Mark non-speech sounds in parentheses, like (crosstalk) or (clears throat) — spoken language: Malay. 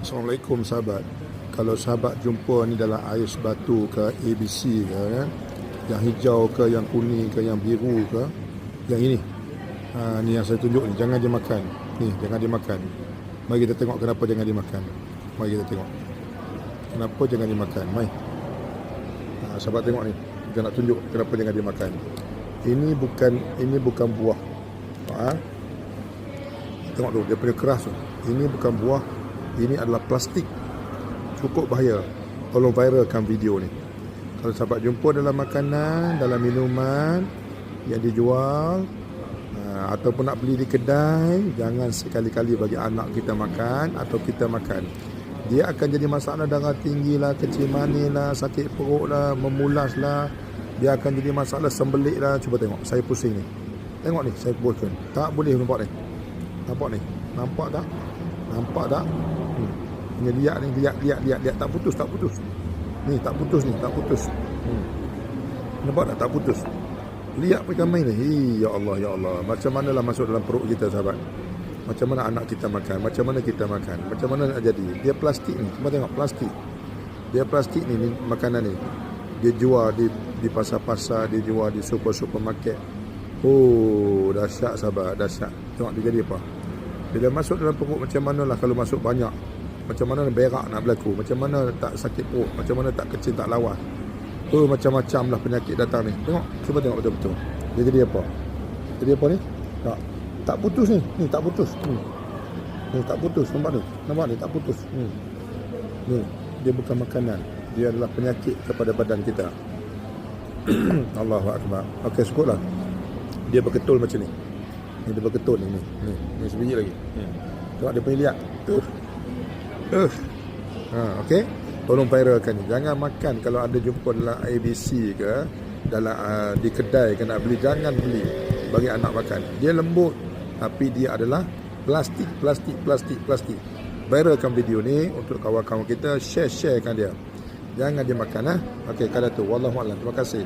Assalamualaikum sahabat. Kalau sahabat jumpa ni dalam air sebatu ke ABC ke kan, yang hijau ke, yang kuning ke, yang biru ke, yang ini. Ha, ni yang saya tunjuk ni, jangan dia makan. Ni, jangan dia makan. Mari kita tengok kenapa jangan dimakan. Mari kita tengok. Kenapa jangan dimakan? Mai. Ha, sahabat tengok ni. Kita nak tunjuk kenapa jangan dimakan. Ini bukan ini bukan buah. Ha? Tengok tu, dia punya keras tu. Ini bukan buah, ini adalah plastik. Cukup bahaya. Tolong viralkan video ni. Kalau sahabat jumpa dalam makanan, dalam minuman yang dijual uh, ataupun nak beli di kedai, jangan sekali-kali bagi anak kita makan atau kita makan. Dia akan jadi masalah darah tinggi lah, kecil manis lah, sakit perut lah, memulas lah. Dia akan jadi masalah sembelik lah. Cuba tengok, saya pusing ni. Tengok ni, saya buatkan. Tak boleh nampak ni. Nampak ni. Nampak tak? Nampak tak? Hmm. Ini lihat ni, lihat, lihat, lihat, lihat. Tak putus, tak putus. Ni, tak putus ni, tak putus. Hmm. Nampak tak? Tak putus. Mereka main ni. Hi, ya Allah, ya Allah. Macam mana lah masuk dalam perut kita, sahabat. Macam mana anak kita makan. Macam mana kita makan. Macam mana nak jadi. Dia plastik ni. Cuba tengok, plastik. Dia plastik ni, ni makanan ni. Dia jual di di pasar-pasar, dia jual di super-supermarket. Oh, dahsyat sahabat, dahsyat. Tengok dia jadi apa. Bila masuk dalam perut macam mana lah kalau masuk banyak. Macam mana berak nak berlaku. Macam mana tak sakit perut. Macam mana tak kecil, tak lawas. Oh, macam-macam lah penyakit datang ni. Tengok, cuba tengok betul-betul. Dia jadi apa? Jadi apa ni? Tak. Tak putus ni. Ni tak putus. Hmm. Ni tak putus. Nampak ni? Nampak ni? Tak putus. Hmm. Ni. Dia bukan makanan. Dia adalah penyakit kepada badan kita. (clears throat) Allahu Akbar. Okey, syukurlah. Dia berketul macam ni. Ni dia berketul ni. Ni, ni. ni sebiji lagi. Hmm. Tengok dia punya lihat. Uh. Uh. Ha, okey. Tolong viralkan ni. Jangan makan kalau anda jumpa dalam ABC ke dalam uh, di kedai ke nak beli jangan beli bagi anak makan. Dia lembut tapi dia adalah plastik, plastik, plastik, plastik. Viralkan video ni untuk kawan-kawan kita, share-sharekan dia. Jangan dia makan ha. Okey, kata tu. Wallahu a'lam. Terima kasih.